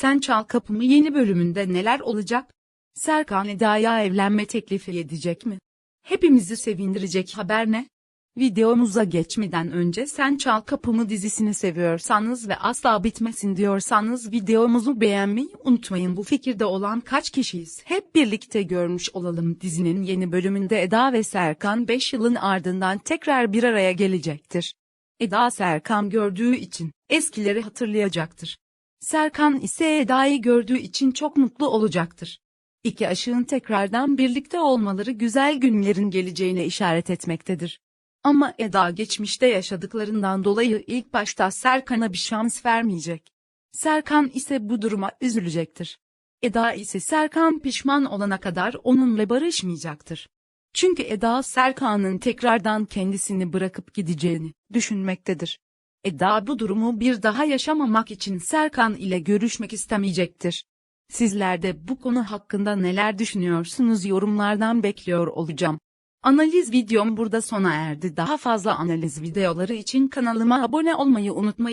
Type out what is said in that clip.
Sen Çal Kapımı yeni bölümünde neler olacak? Serkan Eda'ya evlenme teklifi edecek mi? Hepimizi sevindirecek haber ne? Videomuza geçmeden önce Sen Çal Kapımı dizisini seviyorsanız ve asla bitmesin diyorsanız videomuzu beğenmeyi unutmayın. Bu fikirde olan kaç kişiyiz? Hep birlikte görmüş olalım. Dizinin yeni bölümünde Eda ve Serkan 5 yılın ardından tekrar bir araya gelecektir. Eda Serkan gördüğü için eskileri hatırlayacaktır. Serkan ise Eda'yı gördüğü için çok mutlu olacaktır. İki aşığın tekrardan birlikte olmaları güzel günlerin geleceğine işaret etmektedir. Ama Eda geçmişte yaşadıklarından dolayı ilk başta Serkan'a bir şans vermeyecek. Serkan ise bu duruma üzülecektir. Eda ise Serkan pişman olana kadar onunla barışmayacaktır. Çünkü Eda Serkan'ın tekrardan kendisini bırakıp gideceğini düşünmektedir. Eda bu durumu bir daha yaşamamak için Serkan ile görüşmek istemeyecektir. Sizler de bu konu hakkında neler düşünüyorsunuz yorumlardan bekliyor olacağım. Analiz videom burada sona erdi. Daha fazla analiz videoları için kanalıma abone olmayı unutmayın.